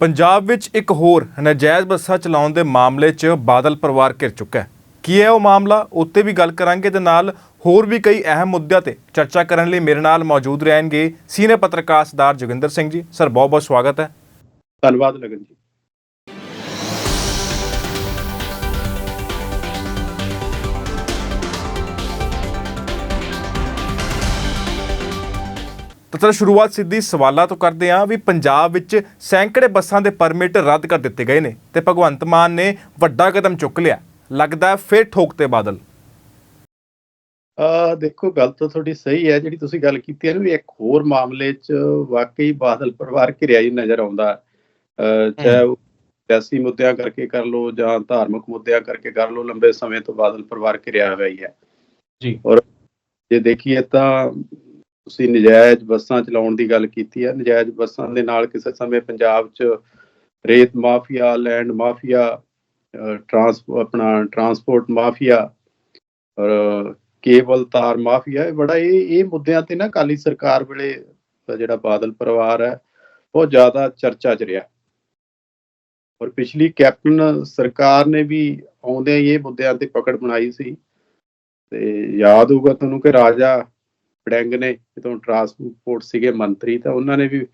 ਪੰਜਾਬ ਵਿੱਚ ਇੱਕ ਹੋਰ ਨਾਜਾਇਜ਼ ਬੱਸਾਂ ਚਲਾਉਣ ਦੇ ਮਾਮਲੇ 'ਚ ਬਾਦਲ ਪਰਿਵਾਰ ਘਿਰ ਚੁੱਕਾ ਹੈ। ਕੀ ਹੈ ਉਹ ਮਾਮਲਾ? ਉੱਤੇ ਵੀ ਗੱਲ ਕਰਾਂਗੇ ਤੇ ਨਾਲ ਹੋਰ ਵੀ ਕਈ ਅਹਿਮ ਮੁੱਦਿਆਂ ਤੇ ਚਰਚਾ ਕਰਨ ਲਈ ਮੇਰੇ ਨਾਲ ਮੌਜੂਦ ਰਹਿਣਗੇ ਸੀਨੀਅਰ ਪੱਤਰਕਾਰ ਸਰਦਾਰ ਜੋਗਿੰਦਰ ਸਿੰਘ ਜੀ। ਸਰ ਬਹੁਤ ਬਹੁਤ ਸਵਾਗਤ ਹੈ। ਧੰਨਵਾਦ ਲਗਨ ਜੀ। ਤਾਂ ਚਲੋ ਸ਼ੁਰੂਆਤ ਸਿੱਧੀ ਸਵਾਲਾਂ ਤੋਂ ਕਰਦੇ ਹਾਂ ਵੀ ਪੰਜਾਬ ਵਿੱਚ ਸੈਂਕੜੇ ਬੱਸਾਂ ਦੇ ਪਰਮਿਟ ਰੱਦ ਕਰ ਦਿੱਤੇ ਗਏ ਨੇ ਤੇ ਭਗਵੰਤ ਮਾਨ ਨੇ ਵੱਡਾ ਕਦਮ ਚੁੱਕ ਲਿਆ। ਲੱਗਦਾ ਫਿਰ ਠੋਕਤੇ ਬਾਦਲ। ਆ ਦੇਖੋ ਗੱਲ ਤਾਂ ਤੁਹਾਡੀ ਸਹੀ ਹੈ ਜਿਹੜੀ ਤੁਸੀਂ ਗੱਲ ਕੀਤੀ ਹੈ ਨਾ ਵੀ ਇੱਕ ਹੋਰ ਮਾਮਲੇ 'ਚ ਵਾਕਈ ਬਾਦਲ ਪਰਿਵਾਰ ਘਿਰਿਆ ਹੀ ਨਜ਼ਰ ਆਉਂਦਾ। ਅਹ ਚਾਹੇ ਉਹ ਸਿਆਸੀ ਮੁੱਦਿਆਂ ਕਰਕੇ ਕਰ ਲੋ ਜਾਂ ਧਾਰਮਿਕ ਮੁੱਦਿਆਂ ਕਰਕੇ ਕਰ ਲੋ ਲੰਬੇ ਸਮੇਂ ਤੋਂ ਬਾਦਲ ਪਰਿਵਾਰ ਘਿਰਿਆ ਹੋਇਆ ਹੀ ਹੈ। ਜੀ। ਔਰ ਜੇ ਦੇਖੀਏ ਤਾਂ ਤੁਸੀਂ ਨਜਾਇਜ਼ ਬੱਸਾਂ ਚਲਾਉਣ ਦੀ ਗੱਲ ਕੀਤੀ ਹੈ। ਨਜਾਇਜ਼ ਬੱਸਾਂ ਦੇ ਨਾਲ ਕਿਸੇ ਸਮੇਂ ਪੰਜਾਬ 'ਚ ਰੇਤ ਮਾਫੀਆ, ਲੈਂਡ ਮਾਫੀਆ ਟਰਾਂਸ, ਆਪਣਾ ਟਰਾਂਸਪੋਰਟ ਮਾਫੀਆ, ਔਰ ਕੇਬਲ ਤਾਰ ਮਾਫੀਆ, ਇਹ ਬੜਾ, ਇਹ ਇਹ ਮੁੱਦਿਆਂ ਤੇ ਨਾ ਕਾਲੀ ਸਰਕਾਰ ਵੇਲੇ ਜਿਹੜਾ ਬਾਦਲ ਪਰਿਵਾਰ ਹੈ, ਬਹੁਤ ਜ਼ਿਆਦਾ ਚਰਚਾ 'ਚ ਰਿਹਾ। ਔਰ ਪਿਛਲੀ ਕੈਪਟਨ ਸਰਕਾਰ ਨੇ ਵੀ ਆਉਂਦਿਆਂ ਇਹ ਮੁੱਦਿਆਂ ਤੇ ਪਕੜ ਬਣਾਈ ਸੀ। ਤੇ ਯਾਦ ਹੋਊਗਾ ਤੁਹਾਨੂੰ ਕਿ ਰਾਜਾ ਵੜਿੰਗ ਨੇ ਜਦੋਂ ਟਰਾਂਸਪੋਰਟ ਸੀਗੇ ਮੰਤਰੀ ਤਾਂ ਉਹਨਾਂ ਨੇ ਵੀ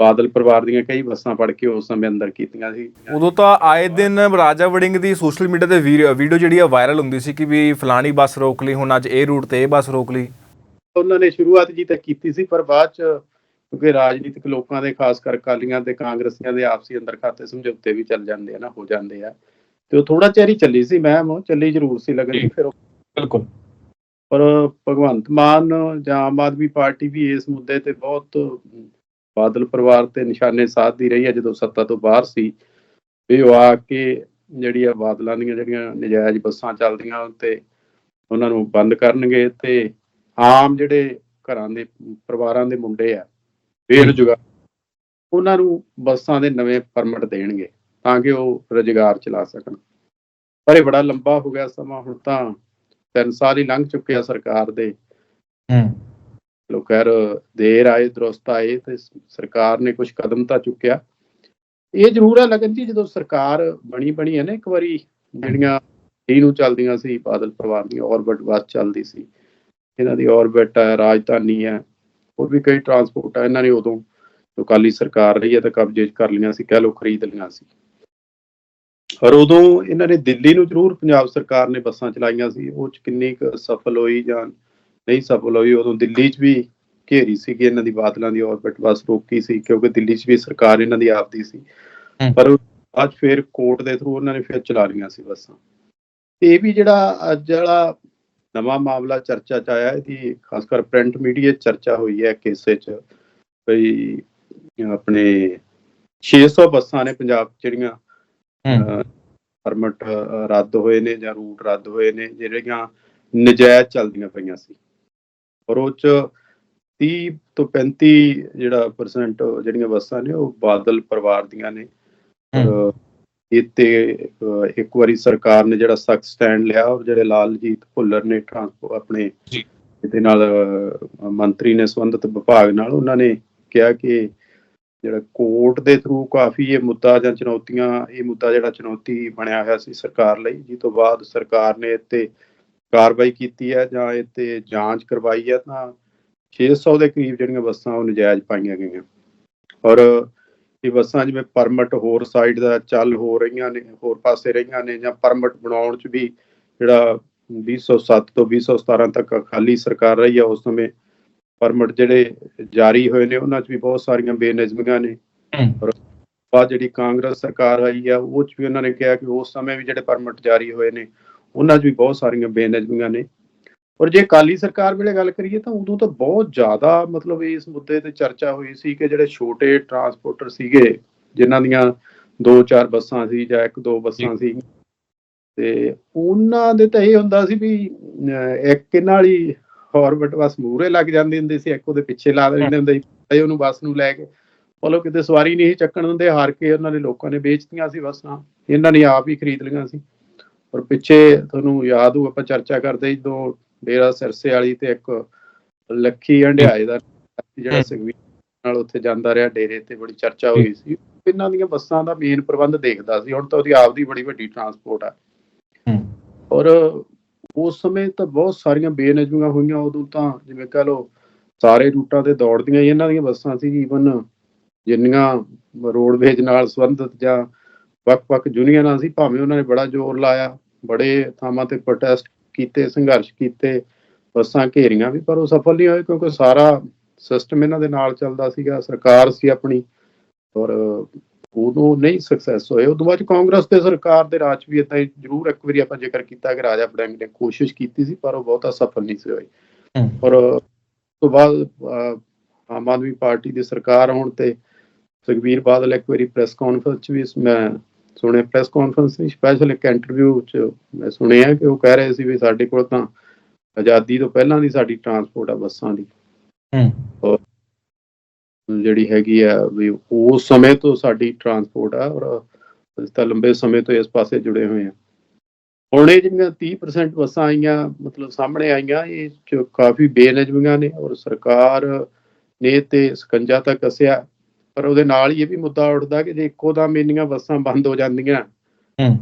ਬਾਦਲ ਪਰਿਵਾਰ ਦੀਆਂ ਕਈ ਬੱਸਾਂ ਫੜ ਕੇ ਉਸ ਸਮੇਂ ਅੰਦਰ ਕੀਤੀਆਂ ਸੀ। ਉਦੋਂ ਤਾਂ ਆਏ ਦਿਨ ਰਾਜਾ ਵੜਿੰਗ ਦੀ ਸੋਸ਼ਲ ਮੀਡੀਆ ਤੇ ਵੀਡੀਓ ਜਿਹੜੀ ਆ ਵਾਇਰਲ ਹੁੰਦੀ ਸੀ ਕਿ ਵੀ ਫਲਾਣੀ ਬੱਸ ਰੋਕ ਲਈ ਹੁਣ ਅੱਜ ਇਹ ਰੂਟ ਤੇ ਇਹ ਬੱਸ ਰੋਕ ਲਈ। ਉਹਨਾਂ ਨੇ ਸ਼ੁਰੂਆਤ ਜੀ ਤਾਂ ਕੀਤੀ ਸੀ ਪਰ ਬਾਅਦ ਚ ਕਿਉਂਕਿ ਰਾਜਨੀਤਿਕ ਲੋਕਾਂ ਦੇ ਖਾਸ ਕਰ ਅਕਾਲੀਆਂ ਤੇ ਕਾਂਗਰਸੀਆਂ ਦੇ ਆਪਸੀ ਅੰਦਰ ਖਾਤੇ ਸਮਝੌਤੇ ਵੀ ਚੱਲ ਜਾਂਦੇ ਆ ਨਾ ਹੋ ਜਾਂਦੇ ਆ। ਤੇ ਉਹ ਥੋੜਾ ਚਿਰ ਹੀ ਚੱਲੀ ਸੀ ਮੈਂ ਉਹ ਚੱਲੀ ਜ਼ਰੂਰ ਸੀ ਲੱਗਣੀ ਫਿਰ ਬਿਲਕੁਲ। ਪਰ ਭਗਵੰਤ ਮਾਨ ਜਾਂ ਆਮ ਆਦਮੀ ਪਾਰਟੀ ਵੀ ਇਸ ਮੁੱਦੇ ਤੇ ਬਹੁਤ ਬਾਦਲ ਪਰਿਵਾਰ ਤੇ ਨਿਸ਼ਾਨੇ ਸਾਧਦੀ ਰਹੀ ਹੈ, ਜਦੋਂ ਸੱਤਾ ਤੋਂ ਬਾਹਰ ਸੀ। ਵੀ ਉਹ ਆ ਕੇ ਜਿਹੜੀ ਆ ਬਾਦਲਾਂ ਦੀਆਂ ਜਿਹੜੀਆਂ ਨਜਾਇਜ਼ ਬੱਸਾਂ ਚੱਲਦੀਆਂ, ਤੇ ਉਹਨਾਂ ਨੂੰ ਬੰਦ ਕਰਨਗੇ ਤੇ ਆਮ ਜਿਹੜੇ ਘਰਾਂ ਦੇ, ਪਰਿਵਾਰਾਂ ਦੇ ਮੁੰਡੇ ਆ, ਬੇਰੁਜ਼ਗਾਰ, ਉਹਨਾਂ ਨੂੰ ਬੱਸਾਂ ਦੇ ਨਵੇਂ ਪਰਮਿਟ ਦੇਣਗੇ, ਤਾਂ ਕਿ ਉਹ ਰੁਜ਼ਗਾਰ ਚਲਾ ਸਕਣ। ਪਰ ਇਹ ਬੜਾ ਲੰਬਾ ਹੋ ਗਿਆ ਸਮਾਂ, ਹੁਣ ਤਾਂ ਤਿੰਨ ਸਾਲ ਹੀ ਲੰਘ ਚੁੱਕੇ ਆ ਸਰਕਾਰ ਦੇ। ਹੂੰ। ਲੋਕ ਕਹਿ ਦੇਰ ਆਏ ਦਰੁਸਤ ਆਏ ਤੇ ਸਰਕਾਰ ਨੇ ਕੁਝ ਕਦਮ ਤਾਂ ਚੁੱਕਿਆ। ਇਹ ਜ਼ਰੂਰ ਹੈ ਲਗਨ ਜੀ ਜਦੋਂ ਸਰਕਾਰ ਬਣੀ ਬਣੀ ਹੈ ਨਾ ਇੱਕ ਵਾਰੀ ਜਿਹੜੀਆਂ ਈ ਨੂੰ ਚੱਲਦੀਆਂ ਸੀ ਬਾਦਲ ਪਰਿਵਾਰ ਦੀ ਔਰਬਿਟ ਬੱਸ ਚੱਲਦੀ ਸੀ। ਇਹਨਾਂ ਦੀ ਔਰਬਿਟ ਹੈ ਰਾਜਧਾਨੀ ਹੈ ਹੋਰ ਵੀ ਕਈ ਟਰਾਂਸਪੋਰਟ ਹੈ ਇਹਨਾਂ ਨੇ ਉਦੋਂ ਅਕਾਲੀ ਸਰਕਾਰ ਰਹੀ ਹੈ ਤਾਂ ਕਬਜ਼ੇ ਕਰ ਲਈਆਂ ਸੀ ਕਹਿ ਲਓ ਖਰੀਦ ਲਈਆਂ ਸੀ। ਪਰ ਉਦੋਂ ਇਹਨਾਂ ਨੇ ਦਿੱਲੀ ਨੂੰ ਜ਼ਰੂਰ ਪੰਜਾਬ ਸਰਕਾਰ ਨੇ ਬੱਸਾਂ ਚਲਾਈਆਂ ਸੀ ਉਹ ਚ ਕਿੰਨੀ ਕੁ ਸਫਲ ਹੋਈ ਜਾਂ ਨਹੀਂ ਸਫਲ ਹੋਈ ਉਦੋਂ ਦਿੱਲੀ 'ਚ ਵੀ ਘੇਰੀ ਸੀ ਕਿ ਇਹਨਾਂ ਦੀ ਬਾਦਲਾਂ ਦੀ ਔਰਬਿਟ ਬੱਸ ਰੋਕੀ ਸੀ ਕਿਉਂਕਿ ਦਿੱਲੀ 'ਚ ਵੀ ਸਰਕਾਰ ਇਹਨਾਂ ਦੀ ਆਪਦੀ ਸੀ। ਪਰ ਅੱਜ ਫਿਰ ਕੋਰਟ ਦੇ ਥਰੂ ਉਹਨਾਂ ਨੇ ਫਿਰ ਚਲਾ ਲਈਆਂ ਸੀ ਬੱਸਾਂ ਤੇ ਇਹ ਵੀ ਜਿਹੜਾ ਅੱਜ ਵਾਲਾ ਨਵਾਂ ਮਾਮਲਾ ਚਰਚਾ 'ਚ ਆਇਆ ਇਹਦੀ ਖਾਸ ਕਰ ਪ੍ਰਿੰਟ ਮੀਡੀਆ ਚਰਚਾ ਹੋਈ ਹੈ ਕੇਸੇ 'ਚ ਬਈ ਆਪਣੇ 600 ਬੱਸਾਂ ਨੇ ਪੰਜਾਬ ਜਿਹੜੀਆਂ ਪਰਮਿਟ ਰੱਦ ਹੋਏ ਨੇ ਜਾਂ ਰੂਟ ਰੱਦ ਹੋਏ ਨੇ ਜਿਹੜੀਆਂ ਨਜਾਇਜ਼ ਚੱਲਦੀਆਂ ਪਈਆਂ ਸੀ। ਔਰ ਉਹ ਚ 30 ਤੋਂ 35 ਜਿਹੜਾ ਪਰਸੈਂਟ ਜਿਹੜੀਆਂ ਬੱਸਾਂ ਨੇ ਉਹ ਬਾਦਲ ਪਰਿਵਾਰ ਦੀਆਂ ਨੇ। ਅਹ, ਇੱਕ ਵਾਰੀ ਸਰਕਾਰ ਨੇ ਜਿਹੜਾ ਸਖਤ ਸਟੈਂਡ ਲਿਆ ਔਰ ਜਿਹੜੇ ਲਾਲਜੀਤ ਭੁੱਲਰ ਨੇ ਟਰਾਂਸਪੋਰਟ ਆਪਣੇ ਜੀ। ਇਹਦੇ ਨਾਲ ਮੰਤਰੀ ਨੇ ਸੰਬੰਧਿਤ ਵਿਭਾਗ ਨਾਲ ਉਹਨਾਂ ਨੇ ਕਿਹਾ ਕਿ ਜਿਹੜਾ ਕੋਰਟ ਦੇ ਥਰੂ ਕਾਫੀ ਇਹ ਮੁੱਦਾ ਜਾਂ ਚੁਣੌਤੀਆਂ, ਇਹ ਮੁੱਦਾ ਜਿਹੜਾ ਚੁਣੌਤੀ ਬਣਿਆ ਹੋਇਆ ਸੀ ਸਰਕਾਰ ਲਈ ਜਿਸ ਤੋਂ ਬਾਅਦ ਸਰਕਾਰ ਨੇ ਇੱਥੇ ਕਾਰਵਾਈ ਕੀਤੀ ਹੈ ਜਾਂ ਇੱਥੇ ਜਾਂਚ ਕਰਵਾਈ ਹੈ, ਤਾਂ 600 ਦੇ ਕਰੀਬ ਜਿਹੜੀਆਂ ਬੱਸਾਂ ਉਹ ਨਜਾਇਜ਼ ਪਾਈਆਂ ਗਈਆਂ। ਔਰ ਇਹ ਬੱਸਾਂ ਜਿਵੇਂ ਪਰਮਿਟ ਹੋਰ ਸਾਈਡ ਦਾ ਚੱਲ ਹੋ ਰਹੀਆਂ ਨੇ, ਹੋਰ ਪਾਸੇ ਰਹੀਆਂ ਨੇ ਜਾਂ ਪਰਮਿਟ ਬਣਾਉਣ ਚ ਵੀ ਜਿਹੜਾ 2007 ਤੋਂ 2017 ਤੱਕ ਖਾਲੀ ਸਰਕਾਰ ਰਹੀ ਹੈ, ਉਸ ਸਮੇਂ ਪਰਮਿਟ ਜਿਹੜੇ ਜਾਰੀ ਹੋਏ ਨੇ ਉਹਨਾਂ 'ਚ ਵੀ ਬਹੁਤ ਸਾਰੀਆਂ ਬੇਨਿਜ਼ਮੀਆਂ ਨੇ। ਬਾਅਦ ਜਿਹੜੀ ਕਾਂਗਰਸ ਸਰਕਾਰ ਆਈ ਆ ਉਹ 'ਚ ਵੀ ਉਹਨਾਂ ਨੇ ਕਿਹਾ ਕਿ ਉਸ ਸਮੇਂ ਵੀ ਜਿਹੜੇ ਪਰਮਿਟ ਜਾਰੀ ਹੋਏ ਨੇ ਉਹਨਾਂ 'ਚ ਵੀ ਬਹੁਤ ਸਾਰੀਆਂ ਬੇਨਿਜ਼ਮੀਆਂ ਨੇ। ਔਰ ਜੇ ਅਕਾਲੀ ਸਰਕਾਰ ਵੇਲੇ ਗੱਲ ਕਰੀਏ ਤਾਂ ਉਦੋਂ ਤਾਂ ਬਹੁਤ ਜ਼ਿਆਦਾ ਮਤਲਬ ਇਸ ਮੁੱਦੇ ਤੇ ਚਰਚਾ ਹੋਈ ਸੀ ਕਿ ਜਿਹੜੇ ਛੋਟੇ ਟਰਾਂਸਪੋਰਟਰ ਸੀਗੇ ਜਿਨ੍ਹਾਂ ਦੀਆਂ ਦੋ ਚਾਰ ਬੱਸਾਂ ਸੀ ਜਾਂ ਇੱਕ ਦੋ ਬੱਸਾਂ ਸੀ ਤੇ ਉਹਨਾਂ ਦੇ ਤਾਂ ਇਹ ਹੁੰਦਾ ਸੀ ਵੀ ਇੱਕ ਇਹਨਾਂ ਵਾਲੀ ਔਰਬਿਟ ਬੱਸ ਮੂਹਰੇ ਲੱਗ ਜਾਂਦੀ ਹੁੰਦੀ ਸੀ ਇੱਕ ਉਹਦੇ ਪਿੱਛੇ ਲਾ ਦਿੰਦੇ ਹੁੰਦੇ ਸੀ ਤੇ ਉਹਨੂੰ ਬੱਸ ਨੂੰ ਲੈ ਕੇ। ਮਤਲਬ ਕਿਤੇ ਸਵਾਰੀ ਨਹੀਂ ਚੱਕਣ ਦਿੰਦੇ ਹਾਰ ਕੇ ਉਹਨਾਂ ਨੇ ਲੋਕਾਂ ਨੇ ਵੇਚਤੀਆਂ ਸੀ ਬੱਸਾਂ ਇਹਨਾਂ ਨੇ ਆਪ ਹੀ ਖਰੀਦ ਲਈਆਂ ਸੀ। ਔਰ ਪਿੱਛੇ ਤੁਹਾਨੂੰ ਯਾਦ ਹੋ ਆਪਾਂ ਚਰਚਾ ਕਰਦੇ ਜਦੋਂ ਡੇਰਾ ਸਿਰਸੇ ਵਾਲੀ ਤੇ ਇੱਕ ਲੱਖੀ ਹੰਡਿਆਏ ਦਾ ਜਿਹੜਾ। ਸੁਖਵੀਰ ਨਾਲ ਉੱਥੇ ਜਾਂਦਾ ਰਿਹਾ ਡੇਰੇ ਤੇ ਬੜੀ ਚਰਚਾ ਹੋਈ ਸੀ। ਇਹਨਾਂ ਦੀਆਂ ਬੱਸਾਂ ਦਾ ਮੇਨ ਪ੍ਰਬੰਧ ਦੇਖਦਾ ਸੀ ਹੁਣ ਤਾਂ ਉਹਦੀ ਆਪਦੀ ਬੜੀ ਵੱਡੀ ਟਰਾਂਸਪੋਰਟ ਆ। ਔਰ ਉਸ ਸਮੇਂ ਤਾਂ ਬਹੁਤ ਸਾਰੀਆਂ ਬੇਨਜ਼ਮੀਆਂ ਹੋਈਆਂ, ਉਦੋਂ ਤਾਂ ਜਿਵੇਂ ਕਹ ਲਓ ਸਾਰੇ ਰੂਟਾਂ ਤੇ ਦੌੜਦੀਆਂ ਇਹਨਾਂ ਦੀਆਂ ਬੱਸਾਂ ਸੀ ਈਵਨ ਜਿੰਨੀਆਂ ਰੋਡਵੇਜ ਨਾਲ ਸੰਬੰਧਿਤ ਜਾਂ ਵੱਖ-ਵੱਖ ਯੂਨੀਅਨਾਂ ਸੀ, ਭਾਵੇਂ ਉਹਨਾਂ ਨੇ ਬੜਾ ਜ਼ੋਰ ਲਾਇਆ, ਬੜੇ ਥਾਵਾਂ ਤੇ ਪ੍ਰੋਟੈਸਟ ਕੀਤੇ, ਸੰਘਰਸ਼ ਕੀਤੇ, ਬੱਸਾਂ ਘੇਰੀਆਂ ਵੀ, ਪਰ ਉਹ ਸਫਲ ਨਹੀਂ ਹੋਏ ਕਿਉਂਕਿ ਸਾਰਾ ਸਿਸਟਮ ਇਹਨਾਂ ਦੇ ਨਾਲ ਚੱਲਦਾ ਸੀਗਾ, ਸਰਕਾਰ ਸੀ ਆਪਣੀ, ਔਰ ਉਦੋਂ ਨਹੀਂ ਸਕਸੈਸ ਹੋਏ ਉਦੋਂ ਬਾਅਦ ਕਾਂਗਰਸ ਤੇ ਸਰਕਾਰ ਦੇ ਰਾਜ ਵੀ ਇਦਾਂ ਹੀ ਜ਼ਰੂਰ ਇੱਕ ਵਾਰੀ ਆਪਾਂ ਜ਼ਿਕਰ ਕੀਤਾ ਕਿ ਰਾਜਾ ਵੜਿੰਗ ਨੇ ਕੋਸ਼ਿਸ਼ ਕੀਤੀ ਸੀ ਪਰ ਉਹ ਬਹੁਤਾ ਸਫਲ ਨਹੀਂ ਸੀ ਹੋਈ। ਔਰ ਤੋਂ ਬਾਅਦ ਆਮ ਆਦਮੀ ਪਾਰਟੀ ਦੀ ਸਰਕਾਰ ਹੋਣ ਤੇ ਸੁਖਬੀਰ ਬਾਦਲ ਇੱਕ ਵਾਰੀ ਪ੍ਰੈਸ ਕਾਨਫਰੰਸ 'ਚ ਵੀ ਮੈਂ ਸੁਣਿਆ ਪ੍ਰੈਸ ਕਾਨਫਰੰਸ ਨਹੀਂ ਸਪੈਸ਼ਲ ਇੱਕ ਇੰਟਰਵਿਊ 'ਚ ਮੈਂ ਸੁਣਿਆ ਕਿ ਉਹ ਕਹਿ ਰਹੇ ਸੀ ਵੀ ਸਾਡੇ ਕੋਲ ਤਾਂ ਆਜ਼ਾਦੀ ਤੋਂ ਪਹਿਲਾਂ ਦੀ ਸਾਡੀ ਟਰਾਂਸਪੋਰਟ ਆ ਬੱਸਾਂ ਦੀ। ਹੂੰ। ਜਿਹੜੀ ਹੈਗੀ ਆ ਵੀ ਉਸ ਸਮੇਂ ਤੋਂ ਸਾਡੀ ਟਰਾਂਸਪੋਰਟ ਆ ਔਰ ਅਸੀਂ ਤਾਂ ਲੰਬੇ ਸਮੇਂ ਤੋਂ ਇਸ ਪਾਸੇ ਜੁੜੇ ਹੋਏ ਆ। ਹੁਣ ਇਹ ਜਿਹੜੀਆਂ 30% ਬੱਸਾਂ ਆਈਆਂ ਮਤਲਬ ਸਾਹਮਣੇ ਆਈਆਂ ਇਹ ਚ ਕਾਫੀ ਬੇਨਜ਼ਮੀਆਂ ਨੇ ਔਰ ਸਰਕਾਰ ਨੇ ਤੇ ਸਕੰਜਾ ਤੱਕ ਕੱਸਿਆ ਪਰ ਉਹਦੇ ਨਾਲ ਹੀ ਇਹ ਵੀ ਮੁੱਦਾ ਉੱਠਦਾ ਕਿ ਜੇ ਇੱਕੋ ਦਮ ਇੰਨੀਆਂ ਬੱਸਾਂ ਬੰਦ ਹੋ ਜਾਂਦੀਆਂ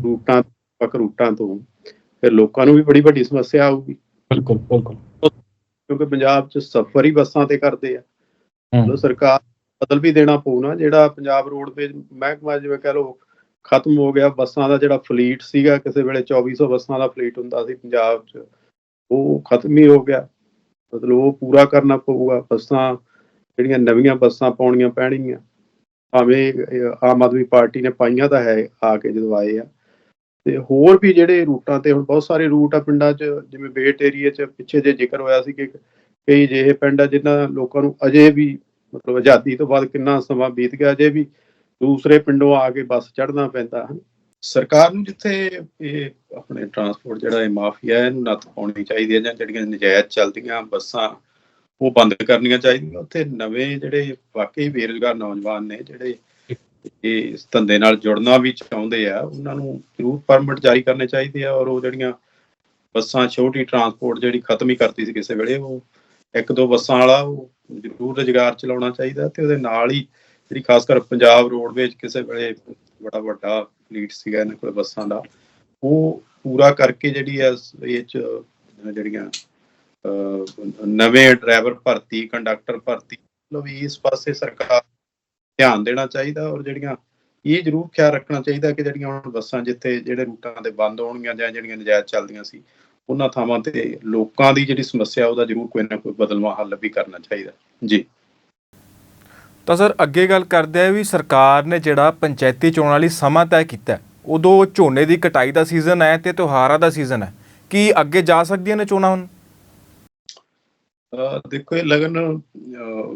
ਰੂਟਾਂ ਪੱਕ ਰੂਟਾਂ ਤੋਂ ਫਿਰ ਲੋਕਾਂ ਨੂੰ ਵੀ ਬੜੀ ਵੱਡੀ ਸਮੱਸਿਆ ਆਊਗੀ। ਬਿਲਕੁਲ ਬਿਲਕੁਲ। ਕਿਉਂਕਿ ਪੰਜਾਬ 'ਚ ਸਫ਼ਰ ਹੀ ਬੱਸਾਂ ਤੇ ਕਰਦੇ ਆ। ਮਤਲਬ ਸਰਕਾਰ ਬਦਲ ਵੀ ਦੇਣਾ ਪਊ ਨਾ, ਜਿਹੜਾ ਪੰਜਾਬ ਰੋਡਵੇਜ਼ ਮਹਿਕਮਾ ਜਿਵੇਂ ਕਹ ਲਓ ਖਤਮ ਹੋ ਗਿਆ, ਬੱਸਾਂ ਦਾ ਜਿਹੜਾ ਫਲੀਟ ਸੀਗਾ, ਕਿਸੇ ਵੇਲੇ 2400 ਬੱਸਾਂ ਦਾ ਫਲੀਟ ਹੁੰਦਾ ਸੀ ਪੰਜਾਬ 'ਚ, ਉਹ ਖਤਮ ਹੀ ਹੋ ਗਿਆ। ਮਤਲਬ ਉਹ ਪੂਰਾ ਕਰਨਾ ਪਊਗਾ, ਬੱਸਾਂ ਜਿਹੜੀਆਂ ਨਵੀਆਂ ਬੱਸਾਂ ਪਾਉਣੀਆਂ ਪੈਣਗੀਆਂ। ਭਾਵੇਂ ਆਮ ਆਦਮੀ ਪਾਰਟੀ ਨੇ ਪਾਈਆਂ ਤਾਂ ਹੈ, ਆ ਕੇ ਜਦੋਂ ਆਏ ਆ। ਤੇ ਹੋਰ ਵੀ ਜਿਹੜੇ ਰੂਟਾਂ ਤੇ ਹੁਣ ਬਹੁਤ ਸਾਰੇ ਰੂਟ ਆ ਪਿੰਡਾਂ 'ਚ, ਜਿਵੇਂ ਬੇਟ ਏਰੀਆ 'ਚ ਪਿੱਛੇ ਜੇ ਜ਼ਿਕਰ ਹੋਇਆ ਸੀ ਕਿ ਕਈ ਜਿਹੇ ਪਿੰਡ ਆ ਜਿਨ੍ਹਾਂ ਲੋਕਾਂ ਨੂੰ ਅਜੇ ਵੀ ਮਤਲਬ ਆਜ਼ਾਦੀ ਤੋਂ ਬਾਅਦ ਕਿੰਨਾ ਸਮਾਂ ਬੀਤ ਗਿਆ, ਅਜੇ ਵੀ ਦੂਸਰੇ ਪਿੰਡੋਂ ਆ ਕੇ ਬੱਸ ਚੜ੍ਹਨਾ ਪੈਂਦਾ ਹੈ ਸਰਕਾਰ ਨੂੰ ਜਿੱਥੇ ਇਹ ਆਪਣੇ ਟਰਾਂਸਪੋਰਟ ਜਿਹੜਾ ਇਹ ਮਾਫੀਆ ਹੈ, ਇਹਨੂੰ ਨੱਥ ਪਾਉਣੀ ਚਾਹੀਦੀ ਹੈ ਜਾਂ ਜਿਹੜੀਆਂ ਨਜਾਇਜ਼ ਚੱਲਦੀਆਂ ਬੱਸਾਂ ਉਹ ਬੰਦ ਕਰਨੀਆਂ ਚਾਹੀਦੀਆਂ, ਉੱਥੇ ਨਵੇਂ ਜਿਹੜੇ ਵਾਕਈ ਬੇਰੁਜ਼ਗਾਰ ਨੌਜਵਾਨ ਨੇ ਜਿਹੜੇ ਇਹ ਇਸ ਧੰਦੇ ਨਾਲ ਜੁੜਨਾ ਵੀ ਚਾਹੁੰਦੇ ਆ, ਉਹਨਾਂ ਨੂੰ ਜ਼ਰੂਰ ਪਰਮਿਟ ਜਾਰੀ ਕਰਨੇ ਚਾਹੀਦੇ ਆ ਔਰ ਉਹ ਜਿਹੜੀਆਂ ਬੱਸਾਂ ਛੋਟੀ ਟਰਾਂਸਪੋਰਟ ਜਿਹੜੀ ਖਤਮ ਹੀ ਕਰਤੀ ਸੀ ਕਿਸੇ ਵੇਲੇ, ਉਹ ਇੱਕ ਦੋ ਬੱਸਾਂ ਵਾਲਾ ਉਹ ਜ਼ਰੂਰ ਰੁਜ਼ਗਾਰ ਚਲਾਉਣਾ ਚਾਹੀਦਾ ਤੇ ਉਹਦੇ ਨਾਲ ਹੀ ਜਿਹੜੀ ਖਾਸ ਕਰ ਪੰਜਾਬ ਰੋਡਵੇਜ ਕਿਸੇ ਵੇਲੇ ਬੜਾ ਵੱਡਾ ਫਲੀਟ ਸੀਗਾ ਇਹਨਾਂ ਕੋਲ ਬੱਸਾਂ ਦਾ ਉਹ ਪੂਰਾ ਕਰਕੇ ਜਿਹੜੀ ਹੈ ਇਹ ਚ ਜਿਹੜੀਆਂ ਅਹ, ਨਵੇਂ ਡਰਾਈਵਰ ਭਰਤੀ ਕੰਡਕਟਰ ਭਰਤੀ ਮਤਲਬ ਵੀ ਇਸ ਪਾਸੇ ਸਰਕਾਰ ਧਿਆਨ ਦੇਣਾ ਚਾਹੀਦਾ ਔਰ ਜਿਹੜੀਆਂ ਇਹ ਜ਼ਰੂਰ ਖਿਆਲ ਰੱਖਣਾ ਚਾਹੀਦਾ ਕਿ ਜਿਹੜੀਆਂ ਹੁਣ ਬੱਸਾਂ ਜਿੱਥੇ ਜਿਹੜੇ ਰੂਟਾਂ ਤੇ ਬੰਦ ਹੋਣਗੀਆਂ ਜਾਂ ਜਿਹੜੀਆਂ ਨਜਾਇਜ਼ ਚੱਲਦੀਆਂ ਸੀ ਉਹਨਾਂ ਥਾਵਾਂ ਤੇ ਲੋਕਾਂ ਦੀ ਜਿਹੜੀ ਸਮੱਸਿਆ ਉਹਦਾ ਜ਼ਰੂਰ ਕੋਈ ਨਾ ਕੋਈ ਬਦਲਵਾਂ ਹੱਲ ਵੀ ਕਰਨਾ ਚਾਹੀਦਾ। ਜੀ। ਤਾਂ ਸਰ ਅੱਗੇ ਗੱਲ ਕਰਦੇ ਆ ਵੀ ਸਰਕਾਰ ਨੇ ਜਿਹੜਾ ਪੰਚਾਇਤੀ ਚੋਣਾਂ ਲਈ ਸਮਾਂ ਤੈਅ ਕੀਤਾ ਉਦੋਂ ਝੋਨੇ ਦੀ ਕਟਾਈ ਦਾ ਸੀਜ਼ਨ ਹੈ ਤੇ ਤਿਉਹਾਰਾਂ ਦਾ ਸੀਜ਼ਨ ਹੈ। ਕੀ ਅੱਗੇ ਜਾ ਸਕਦੀਆਂ ਨੇ ਚੋਣਾਂ ਹੁਣ? ਦੇਖੋ ਇਹ ਲਗਨ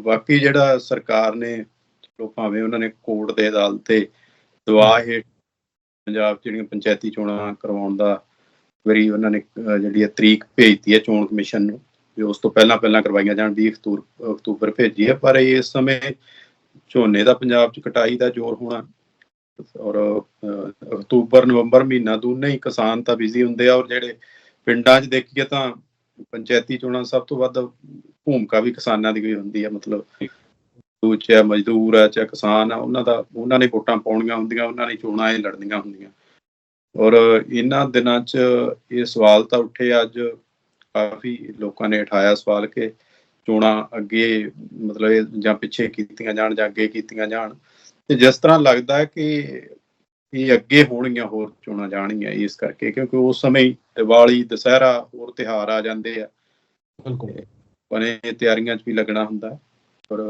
ਵਾਕਈ ਜਿਹੜਾ ਸਰਕਾਰ ਨੇ ਚਲੋ ਭਾਵੇਂ ਉਹਨਾਂ ਨੇ ਕੋਰਟ ਦੇ ਅਦਾਲਤ ਤੇ ਦਵਾ ਹੇਠ ਪੰਜਾਬ ਜਿਹੜੀਆਂ ਪੰਚਾਇਤੀ ਚੋਣਾਂ ਕਰਵਾਉਣ ਦਾ ਵਾਰੀ ਉਹਨਾਂ ਨੇ ਜਿਹੜੀ ਹੈ ਤਰੀਕ ਭੇਜਤੀ ਹੈ ਚੋਣ ਕਮਿਸ਼ਨ ਨੂੰ, ਵੀ ਉਸ ਤੋਂ ਪਹਿਲਾਂ ਪਹਿਲਾਂ ਕਰਵਾਈਆਂ ਜਾਣ 20 ਅਕਤੂਬਰ ਅਕਤੂਬਰ ਭੇਜੀ ਹੈ, ਪਰ ਇਸ ਸਮੇਂ ਝੋਨੇ ਦਾ ਪੰਜਾਬ 'ਚ ਕਟਾਈ ਦਾ ਜ਼ੋਰ ਹੋਣਾ ਔਰ ਅਕਤੂਬਰ, ਨਵੰਬਰ ਮਹੀਨਾ ਦੋਨੇ ਹੀ ਕਿਸਾਨ ਤਾਂ ਬਿਜ਼ੀ ਹੁੰਦੇ ਆ ਔਰ ਜਿਹੜੇ ਪਿੰਡਾਂ 'ਚ ਦੇਖੀਏ ਤਾਂ ਪੰਚਾਇਤੀ ਚੋਣਾਂ ਸਭ ਤੋਂ ਵੱਧ ਭੂਮਿਕਾ ਵੀ ਕਿਸਾਨਾਂ ਦੀ ਹੋਈ ਹੁੰਦੀ ਹੈ ਮਤਲਬ ਉਹ ਚਾਹੇ ਮਜ਼ਦੂਰ ਆ, ਚਾਹੇ ਕਿਸਾਨ ਆ, ਉਹਨਾਂ ਦਾ, ਉਹਨਾਂ ਨੇ ਵੋਟਾਂ ਪਾਉਣੀਆਂ ਹੁੰਦੀਆਂ, ਉਹਨਾਂ ਨੇ ਚੋਣਾਂ ਇਹ ਲੜਨੀਆਂ ਹੁੰਦੀਆਂ। ਔਰ ਇਹਨਾਂ ਦਿਨਾਂ 'ਚ ਇਹ ਸਵਾਲ ਤਾਂ ਉੱਠੇ ਅੱਜ। ਕਾਫੀ ਲੋਕਾਂ ਨੇ ਉਠਾਇਆ ਸਵਾਲ ਕਿ ਚੋਣਾਂ ਅੱਗੇ ਮਤਲਬ ਜਾਂ ਪਿੱਛੇ ਕੀਤੀਆਂ ਜਾਣ ਜਾਂ ਅੱਗੇ ਕੀਤੀਆਂ ਜਾਣ। ਤੇ ਜਿਸ ਤਰ੍ਹਾਂ ਲੱਗਦਾ ਹੈ ਕਿ ਇਹ ਅੱਗੇ ਹੋਣਗੀਆਂ ਹੋਰ ਚੋਣਾਂ ਜਾਣਗੀਆਂ ਇਸ ਕਰਕੇ ਕਿਉਂਕਿ ਉਸ ਸਮੇਂ ਹੀ ਦੀਵਾਲੀ ਦੁਸਹਿਰਾ ਹੋਰ ਤਿਉਹਾਰ ਆ ਜਾਂਦੇ ਆ। ਬਿਲਕੁਲ। ਬਣੇ ਤਿਆਰੀਆਂ 'ਚ ਵੀ ਲੱਗਣਾ ਹੁੰਦਾ। ਪਰ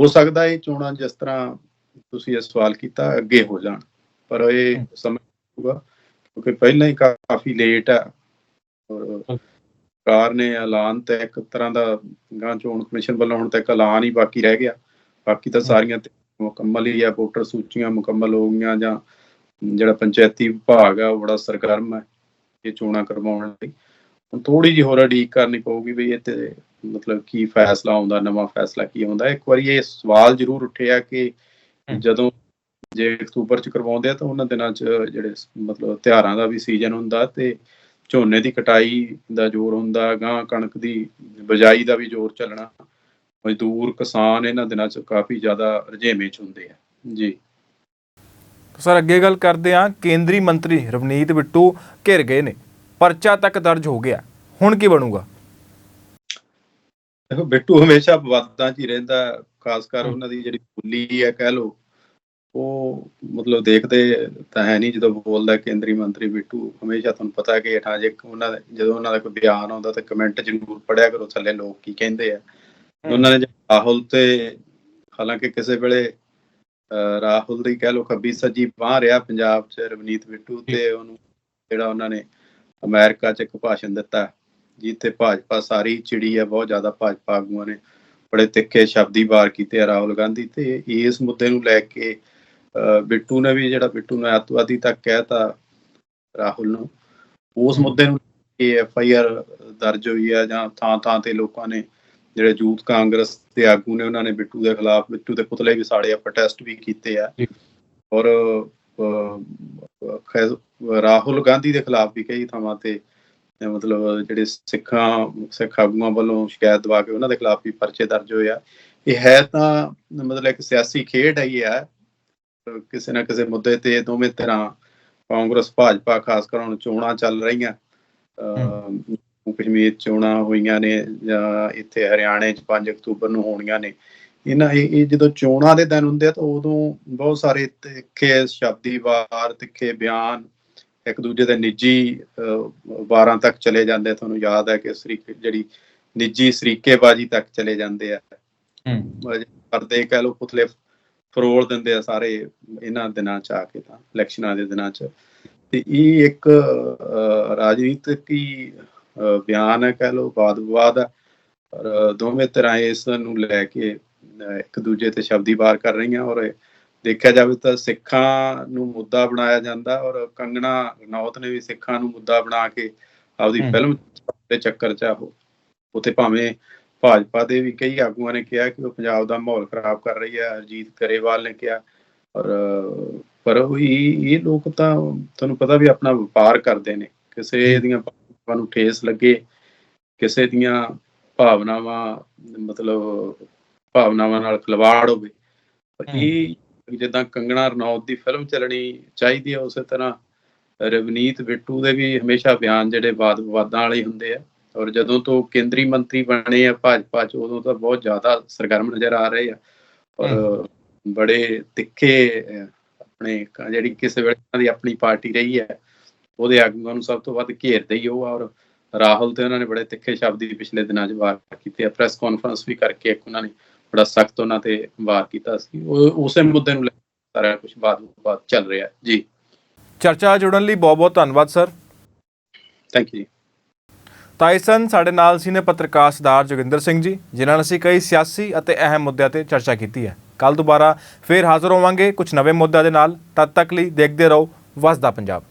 ਹੋ ਸਕਦਾ ਇਹ ਚੋਣਾਂ ਜਿਸ ਤਰ੍ਹਾਂ ਤੁਸੀਂ ਇਹ ਸਵਾਲ ਕੀਤਾ ਅੱਗੇ ਹੋ ਜਾਣ। ਪਰ ਇਹ ਸਮਝ ਹੋਊਗਾ। ਕਿਉਂਕਿ ਪਹਿਲਾਂ ਹੀ ਕਾਫੀ ਲੇਟ ਔਰ ਸਰਕਾਰ ਨੇ ਐਲਾਨ ਤੇ ਇੱਕ ਤਰ੍ਹਾਂ ਦਾ ਗਾਂ ਚੋਣ ਕਮਿਸ਼ਨ ਵੱਲੋਂ ਹੁਣ ਤੱਕ ਐਲਾਨ ਹੀ ਬਾਕੀ ਰਹਿ ਗਿਆ। ਬਾਕੀ ਤਾਂ ਸਾਰੀਆਂ ਤੇ ਮੁਕੰਮਲ ਹੀ ਆ ਵੋਟਰ ਸੂਚੀਆਂ ਮੁਕੰਮਲ ਹੋ ਗਈਆਂ ਜਾਂ ਜਿਹੜਾ ਪੰਚਾਇਤੀ ਵਿਭਾਗ ਆ ਉਹ ਬੜਾ ਸਰਗਰਮ ਹੈ ਇਹ ਚੋਣਾਂ ਕਰਵਾਉਣ ਲਈ। ਹੁਣ ਥੋੜੀ ਜਿਹੀ ਹੋਰ ਉਡੀਕ ਕਰਨੀ ਪਊਗੀ ਵੀ ਇਹ ਤੇ ਮਤਲਬ ਕੀ ਫੈਸਲਾ ਆਉਂਦਾ ਨਵਾਂ ਫੈਸਲਾ ਕੀ ਆਉਂਦਾ। ਇੱਕ ਵਾਰੀ ਇਹ ਸਵਾਲ ਜ਼ਰੂਰ ਉੱਠਿਆ ਕਿ। ਜਦੋਂ ਜੇ ਅਕਤੂਬਰ ਚ ਕਰਵਾਉਂਦੇ ਆ ਤਾਂ ਉਹਨਾਂ ਦਿਨਾਂ ਚ ਜਿਹੜੇ ਮਤਲਬ ਤਿਉਹਾਰਾਂ ਦਾ ਵੀ ਸੀਜ਼ਨ ਹੁੰਦਾ ਤੇ ਝੋਨੇ ਦੀ ਕਟਾਈ ਦਾ ਜ਼ੋਰ ਹੁੰਦਾ ਗਾਂ ਕਣਕ ਦੀ ਬਜਾਈ ਦਾ ਵੀ ਜ਼ੋਰ ਚੱਲਣਾ ਮਜ਼ਦੂਰ ਕਿਸਾਨ ਇਹਨਾਂ ਦਿਨਾਂ ਚ ਕਾਫੀ ਜ਼ਿਆਦਾ ਰੁਝੇਵੇਂ ਚ ਹੁੰਦੇ ਆ। ਜੀ। ਸਰ ਅੱਗੇ ਗੱਲ ਕਰਦੇ ਹਾਂ ਕੇਂਦਰੀ ਮੰਤਰੀ ਰਵਨੀਤ ਬਿੱਟੂ ਘਿਰ ਗਏ ਨੇ ਪਰਚਾ ਤੱਕ ਦਰਜ ਹੋ ਗਿਆ ਹੁਣ ਕੀ ਬਣੂਗਾ? ਦੇਖੋ ਬਿੱਟੂ ਹਮੇਸ਼ਾ ਵਿਵਾਦਾਂ 'ਚ ਹੀ ਰਹਿੰਦਾ ਖਾਸ ਕਰ ਉਹਨਾਂ ਦੀ ਜਿਹੜੀ ਬੋਲੀ ਹੈ ਕਹਿ ਲੋ ਉਹ ਮਤਲਬ ਦੇਖਦੇ ਤਾਂ ਹੈ ਨਹੀਂ ਜਦੋਂ ਬੋਲਦਾ ਕੇਂਦਰੀ ਮੰਤਰੀ ਬਿੱਟੂ ਹਮੇਸ਼ਾ ਤੁਹਾਨੂੰ ਪਤਾ ਕਿ ਹੇਠਾਂ ਜੇ ਉਹਨਾਂ ਦਾ ਜਦੋਂ ਉਹਨਾਂ ਦਾ ਕੋਈ ਬਿਆਨ ਆਉਂਦਾ ਤਾਂ ਕਮੈਂਟ ਜ਼ਰੂਰ ਪੜਿਆ ਕਰੋ ਥੱਲੇ ਲੋਕ ਕੀ ਕਹਿੰਦੇ ਆ। ਉਹਨਾਂ ਨੇ ਰਾਹੁਲ ਤੇ ਹਾਲਾਂਕਿ ਕਿਸੇ ਵੇਲੇ ਰਾਹੁਲ ਦੀ ਕਹਿ ਲੋ ਖੱਬੀ ਸੱਜੀ ਬਾਹ ਰਿਹਾ ਪੰਜਾਬ 'ਚ ਰਵਨੀਤ ਬਿੱਟੂ ਤੇ ਉਹਨੂੰ ਜਿਹੜਾ ਉਹਨਾਂ ਨੇ ਅਮਰੀਕਾ 'ਚ ਇੱਕ ਭਾਸ਼ਣ ਦਿੱਤਾ ਜਿੱਥੇ ਭਾਜਪਾ ਸਾਰੀ ਚਿੜੀ ਹੈ ਬਹੁਤ ਜ਼ਿਆਦਾ ਭਾਜਪਾ ਆਗੂਆਂ ਨੇ ਬੜੇ ਤਿੱਖੇ ਸ਼ਬਦੀ ਵਾਰ ਕੀਤੇ ਆ ਰਾਹੁਲ ਗਾਂਧੀ ਤੇ ਇਸ ਮੁੱਦੇ ਨੂੰ ਲੈ ਕੇ ਬਿੱਟੂ ਨੇ ਵੀ ਜਿਹੜਾ ਬਿੱਟੂ ਨੇ ਅੱਤਵਾਦੀ ਤੱਕ ਕਹਿਤਾ ਰਾਹੁਲ ਨੂੰ ਉਸ ਮੁੱਦੇ ਨੂੰ ਇਹ ਐਫ ਆਈ ਆਰ ਦਰਜ ਹੋਈ ਹੈ ਜਾਂ ਥਾਂ ਥਾਂ ਤੇ ਲੋਕਾਂ ਨੇ ਜਿਹੜੇ ਯੂਥ ਕਾਂਗਰਸ ਦੇ ਆਗੂ ਨੇ ਉਹਨਾਂ ਨੇ ਬਿੱਟੂ ਦੇ ਖਿਲਾਫ ਬਿੱਟੂ ਦੇ ਪੁਤਲੇ ਵੀ ਸਾੜੇ ਆ ਪ੍ਰੋਟੈਸਟ ਵੀ ਕੀਤੇ ਆ। ਔਰ ਰਾਹੁਲ ਗਾਂਧੀ ਦੇ ਖਿਲਾਫ ਵੀ ਕਈ ਥਾਵਾਂ ਤੇ ਇਹ ਮਤਲਬ ਜਿਹੜੇ ਸਿੱਖਾਂ ਸਿੱਖ ਆਗੂਆਂ ਵੱਲੋਂ ਸ਼ਿਕਾਇਤ ਦਵਾ ਕੇ ਉਹਨਾਂ ਦੇ ਖਿਲਾਫ ਵੀ ਪਰਚੇ ਦਰਜ ਹੋਏ ਆ। ਇਹ ਹੈ ਤਾਂ ਮਤਲਬ ਇੱਕ ਸਿਆਸੀ ਖੇਡ ਹੈ ਹੀ ਹੈ ਅਹ ਕਿਸੇ ਨਾ ਕਿਸੇ ਮੁੱਦੇ ਤੇ ਦੋਵੇਂ ਤਰ੍ਹਾਂ ਕਾਂਗਰਸ ਭਾਜਪਾ ਖਾਸ ਕਰ ਹੁਣ ਚੋਣਾਂ ਚੱਲ ਰਹੀਆਂ। ਕਸ਼ਮੀਰ ਚੋਣਾਂ ਹੋਈਆਂ ਨੇ ਜਾਂ ਇੱਥੇ ਹਰਿਆਣੇ 'ਚ 5 ਅਕਤੂਬਰ ਨੂੰ ਹੋਣੀਆਂ ਨੇ। ਇਹਨਾਂ ਇਹ ਜਦੋਂ ਚੋਣਾਂ ਦੇ ਦਿਨ ਹੁੰਦੇ ਆ ਤਾਂ ਉਦੋਂ ਬਹੁਤ ਸਾਰੇ ਤਿੱਖੇ ਸ਼ਬਦੀ ਵਾਰ ਤਿੱਖੇ ਬਿਆਨ ਇੱਕ ਦੂਜੇ ਦੇ ਨਿੱਜੀ ਵਾਰਾਂ ਤੱਕ ਚਲੇ ਜਾਂਦੇ। ਤੁਹਾਨੂੰ ਯਾਦ ਹੈ ਕਿ ਸਰੀਕੇ ਜਿਹੜੀ ਨਿੱਜੀ ਸਰੀਕੇਬਾਜ਼ੀ ਤੱਕ ਚਲੇ ਜਾਂਦੇ ਆ। ਕਰਦੇ ਕਹਿ ਲਓ ਪੁਤਲੇ ਫਰੋਲ ਦਿੰਦੇ ਆ ਸਾਰੇ ਇਹਨਾਂ ਦਿਨਾਂ ਚ ਆ ਕੇ ਤਾਂ ਇਲੈਕਸ਼ਨਾਂ ਦੇ ਦਿਨਾਂ ਚ। ਤੇ ਇਹ ਇੱਕ ਰਾਜਨੀਤਿਕ ਬਿਆਨ ਹੈ ਕਹਿ ਲਓ ਵਾਦ ਵਿਵਾਦ ਔਰ ਦੋਵੇਂ ਤਰ੍ਹਾਂ ਇਸ ਨੂੰ ਲੈ ਕੇ ਇੱਕ ਦੂਜੇ ਤੇ ਸ਼ਬਦੀ ਵਾਰ ਕਰ ਰਹੀਆਂ। ਔਰ ਦੇਖਿਆ ਜਾਵੇ ਤਾਂ ਸਿੱਖਾਂ ਨੂੰ ਮੁੱਦਾ ਬਣਾਇਆ ਜਾਂਦਾ। ਔਰ ਕੰਗਣਾ ਰਣੌਤ ਨੇ ਵੀ ਸਿੱਖਾਂ ਨੂੰ ਮੁੱਦਾ ਬਣਾ ਕੇ ਆਪਦੀ। ਫਿਲਮ ਦੇ ਚੱਕਰ ਚ ਆਹੋ ਉਥੇ ਭਾਵੇਂ ਭਾਜਪਾ ਦੇ ਵੀ ਕਈ ਆਗੂਆਂ ਨੇ ਕਿਹਾ ਕਿ ਉਹ ਪੰਜਾਬ ਦਾ ਮਾਹੌਲ ਖਰਾਬ ਕਰ ਰਹੀ ਹੈ ਅਰਜੀਤ ਕਰੇਵਾਲ ਨੇ ਕਿਹਾ ਔਰ ਪਰ ਉਹ ਇਹ ਲੋਕ ਤਾਂ ਤੁਹਾਨੂੰ ਪਤਾ ਵੀ ਆਪਣਾ ਵਪਾਰ ਕਰਦੇ ਨੇ ਕਿਸੇ ਦੀਆਂ ਭਾਵਨਾਵਾਂ ਨੂੰ ਠੇਸ ਲੱਗੇ ਕਿਸੇ ਦੀਆਂ ਭਾਵਨਾਵਾਂ ਮਤਲਬ ਭਾਵਨਾਵਾਂ ਨਾਲ ਖਿਲਵਾੜ ਹੋਵੇ। ਇਹ ਜਿੱਦਾਂ ਕੰਗਣਾ ਰਣੌਤ ਦੀ ਫਿਲਮ ਚੱਲਣੀ ਚਾਹੀਦੀ ਹੈ ਉਸੇ ਤਰ੍ਹਾਂ ਰਵਨੀਤ ਬਿੱਟੂ ਦੇ ਵੀ ਹਮੇਸ਼ਾ ਬਿਆਨ ਜਿਹੜੇ ਵਾਦ ਵਿਵਾਦਾਂ ਵਾਲੇ ਹੁੰਦੇ ਆ ਔਰ ਜਦੋਂ ਤੋਂ ਕੇਂਦਰੀ ਮੰਤਰੀ ਬਣੇ ਆ ਭਾਜਪਾ ਚ ਉਦੋਂ ਤਾਂ ਬਹੁਤ ਜ਼ਿਆਦਾ ਸਰਗਰਮ ਨਜ਼ਰ ਆ ਰਹੇ ਆ। ਔਰ ਬੜੇ ਤਿੱਖੇ ਆਪਣੇ ਜਿਹੜੀ ਕਿਸੇ ਵੇਲੇ ਦੀ ਆਪਣੀ ਪਾਰਟੀ ਰਹੀ ਹੈ ਉਹਦੇ ਆਗੂਆਂ ਨੂੰ ਸਭ ਤੋਂ ਵੱਧ ਘੇਰਦੇ ਹੀ ਉਹ ਆ। ਔਰ ਰਾਹੁਲ ਤੇ ਉਹਨਾਂ ਨੇ ਬੜੇ ਤਿੱਖੇ ਸ਼ਬਦੀ ਪਿਛਲੇ ਦਿਨਾਂ 'ਚ ਵਾਰ ਕੀਤੇ ਆ। ਪ੍ਰੈਸ ਕਾਨਫਰੰਸ ਵੀ ਕਰਕੇ ਇੱਕ ਉਹਨਾਂ ਨੇ ਬੜਾ ਸਖਤ ਉਹਨਾਂ ਤੇ ਵਾਰ ਕੀਤਾ ਸੀ। ਉਹ ਉਸੇ ਮੁੱਦੇ ਨੂੰ ਲੈ ਕੇ ਸਾਰਾ ਕੁਝ ਬਾਤ ਬਾਤ ਚੱਲ ਰਿਹਾ। ਜੀ। ਚਰਚਾ ਜੁੜਨ ਲਈ ਬਹੁਤ ਬਹੁਤ ਧੰਨਵਾਦ ਸਰ। ਥੈਂਕ ਯੂ ਜੀ ਤਾਇਸਨ ਸਾਡੇ ਨਾਲ ਸੀ ਨੇ ਪੱਤਰਕਾਰ ਸਰਦਾਰ ਜੋਗਿੰਦਰ ਸਿੰਘ ਜੀ, ਜਿਨ੍ਹਾਂ ਨਾਲ ਅਸੀਂ ਕਈ ਸਿਆਸੀ ਅਤੇ ਅਹਿਮ ਮੁੱਦਿਆਂ ਤੇ ਚਰਚਾ ਕੀਤੀ ਹੈ। ਕੱਲ ਦੁਬਾਰਾ ਫੇਰ ਹਾਜ਼ਰ ਹੋਵਾਂਗੇ ਕੁਝ ਨਵੇਂ ਮੁੱਦਿਆਂ ਦੇ ਨਾਲ। ਤਦ ਤੱਕ ਲਈ ਦੇਖਦੇ ਰਹੋ, ਵਸਦਾ ਪੰਜਾਬ।